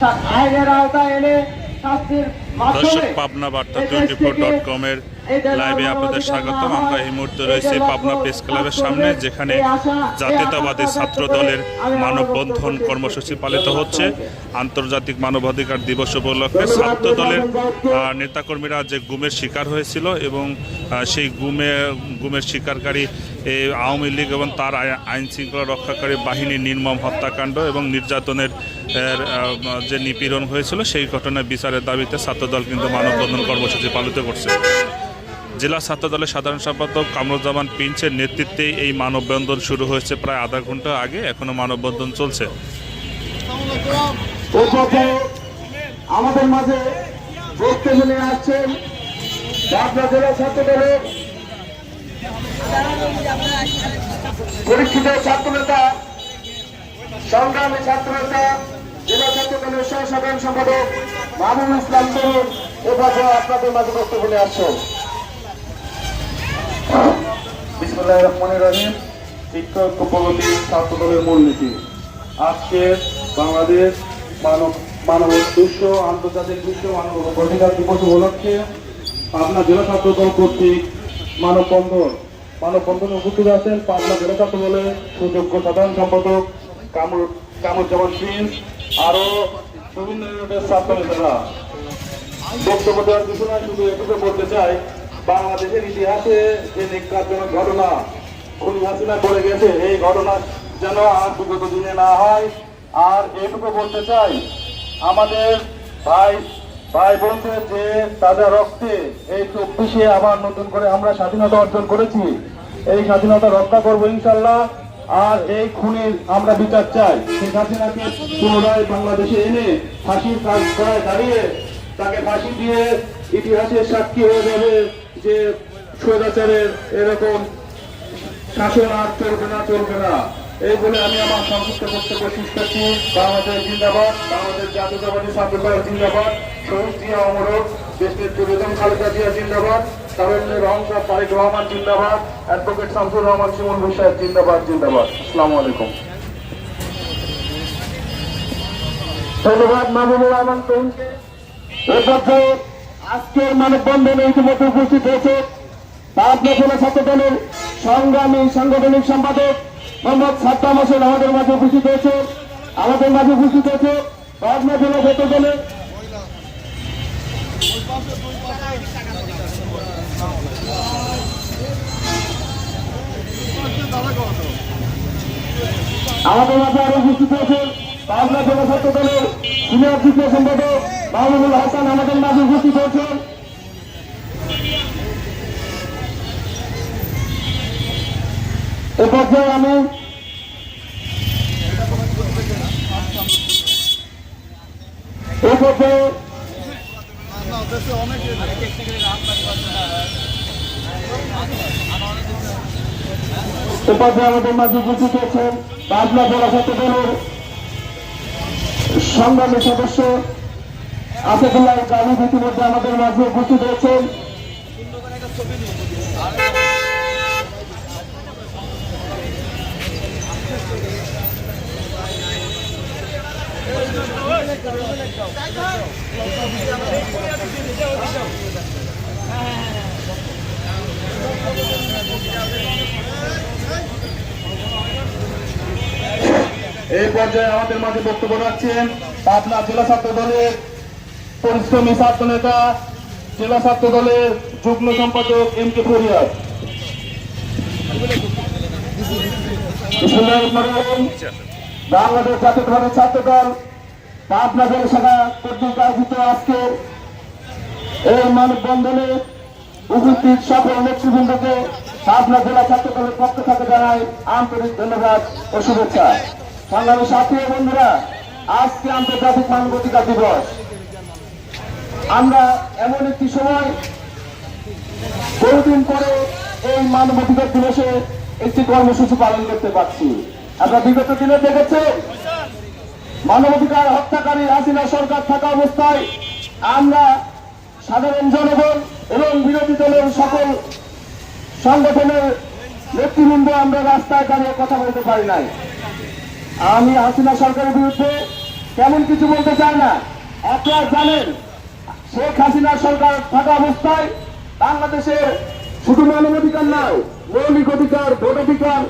Her yer altı ele tasdir দর্শক পাবনা বার্তা twenty four dot কমের লাইভে আপনাদের স্বাগতম। আমরা এই মুহূর্তে রয়েছি পাবনা প্রেস ক্লাবের সামনে যেখানে জাতীয়তাবাদী ছাত্র দলের মানববন্ধন কর্মসূচি পালিত হচ্ছে। আন্তর্জাতিক মানবাধিকার দিবস উপলক্ষে ছাত্র দলের নেতাকর্মীরা যে গুমের শিকার হয়েছিল এবং সেই গুমে গুমের শিকারকারী এই আওয়ামী লীগ এবং তার আই- আইন শৃঙ্খলা রক্ষাকারী বাহিনীর নির্মম হত্যাকাণ্ড এবং নির্যাতনের যে নিপীড়ন হয়েছিল সেই ঘটনায় বিচারের দাবিতে ছাত্রদল কিন্তু মানববন্ধন কর্মসূচি পালিত করছে। জেলা ছাত্র দলের সাধারণ সম্পাদক কামরুজ্জামান পিঞ্চের নেতৃত্বে এই মানববন্ধন শুরু হয়েছে প্রায় আধা ঘণ্টা আগে, এখনও মানববন্ধন চলছে। আমাদের মাঝে বক্তব্য নিয়ে আসছেন জেলা ছাত্র দলের পরীক্ষিত ছাত্র নেতা সংগ্রামী ছাত্র নেতা জেলা ছাত্র দলের সহ সাধারণ সম্পাদক ইসলাম তরুণ এ পর্যায়ে আপনাদের মাঝে বক্তব্য নিয়ে বিসমুল্লাহ রহমান রহিম। শিক্ষা প্রগতি ছাত্র দলের মূলনীতি। আজকে বাংলাদেশ মানব মানব আন্তর্জাতিক বিশ্ব মানব অধিকার দিবস উপলক্ষে পাবনা জেলা ছাত্র দল কর্তৃক মানববন্ধন মানববন্ধনে উপস্থিত আছেন পাবনা জেলা ছাত্র দলের সুযোগ্য সাধারণ সম্পাদক কামর কামরুজ্জামান প্রিন্স আরও বিভিন্ন ইউনিটের বক্তব্য দেওয়ার কিছু শুধু এটুকু বলতে চাই, বাংলাদেশের ইতিহাসে যে নিকাজজনক ঘটনা খুনি হাসিনা করে গেছে, এই ঘটনা যেন আর বিগত দিনে না হয়। আর এটুকু বলতে চাই, আমাদের ভাই ভাই বোনদের যে তাজা রক্তে এই চব্বিশে আবার নতুন করে আমরা স্বাধীনতা অর্জন করেছি, এই স্বাধীনতা রক্ষা করব ইনশাল্লাহ। আর এই খুনির আমরা বিচার চাই। শেখ হাসিনাকে পুনরায় বাংলাদেশে এনে ফাঁসির কাজ করায় দাঁড়িয়ে তাকে ফাঁসি দিয়ে ইতিহাসের সাক্ষী হয়ে যাবে যে স্বৈরাচারের এরকম শাসন আর চলবে না চলবে না। এই বলে আমি আমার সংক্ষিপ্ত বক্তব্য শেষ করছি। বাংলাদেশ জিন্দাবাদ, বাংলাদেশ জাতীয়তাবাদী ছাত্রদল জিন্দাবাদ। শহীদ জিয়া অমরক দেশের বেগম খালেদা জিয়া জিন্দাবাদ। তারুণ্যের অহংকার রহমান জিন্দাবাদ। অ্যাডভোকেট শামসুর রহমান সুমন আলাইকুম। ধন্যবাদ মাহবুবুর রহমান তরুণকে এ পর্যায়ে আজকের মানববন্ধনে ইতিমধ্যে উপস্থিত হয়েছে পাবনা ছাত্র দলের সংগ্রামী সাংগঠনিক সম্পাদক মোহাম্মদ সাদ্দাম হোসেন আমাদের মাঝে উপস্থিত হয়েছে, আমাদের মাঝে উপস্থিত হয়েছে পাবনা জেলা ছাত্র দলের আমাদের মাঝে আরও উপস্থিত হয়েছেন পাবনা ছাত্র দলের সিনিয়র যুগ্ম সম্পাদক মাহমুদুল হাসান। আমাদের মাঝে উপস্থিত হয়েছেন এ পর্যায়ে আমি এই পর্যায়ে এ পর্যায়ে আমাদের মাঝে উপস্থিত হয়েছেন পাবনা ছাত্র দলের সংগ্রামী সদস্য আসাদুল্লাহ গালিব ইতিমধ্যে আমাদের মাঝে উপস্থিত হয়েছেন এই পর্যায়ে আমাদের মাঝে বক্তব্য রাখছেন পাবনা জেলা ছাত্র দলের পরিশ্রমী ছাত্র নেতা, জেলা ছাত্র দলের যুগ্ম সম্পাদক এম কে ফরিয়াদ। বাংলাদেশ জাতীয়তাবাদী ছাত্র দল জেলা শাখা কর্তৃক আয়োজিত আজকে এই মানববন্ধনে উপস্থিত সকল নেতৃবৃন্দকে পাবনা জেলা ছাত্র দলের পক্ষ থেকে জানাই আন্তরিক ধন্যবাদ ও শুভেচ্ছা। সংগ্রামী সাথী বন্ধুরা, আজকে আন্তর্জাতিক মানবাধিকার দিবস। আমরা এমন একটি সময়, বহুদিন পরে এই মানবাধিকার দিবসে একটি কর্মসূচি পালন করতে পারছি। আমরা বিগত দিনে দেখেছি মানবাধিকার হত্যাকারী হাসিনা সরকার থাকা অবস্থায় আমরা সাধারণ জনগণ এবং বিরোধী দলের সকল সংগঠনের নেতৃবৃন্দ আমরা রাস্তায় দাঁড়িয়ে কথা বলতে পারি নাই। আমি হাসিনা সরকারের বিরুদ্ধে তেমন কিছু বলতে চাই না। আপনারা জানেন, শেখ হাসিনা সরকার থাকা অবস্থায় বাংলাদেশে শুধু মানবাধিকার নয়, মৌলিক অধিকার ভোট অধিকার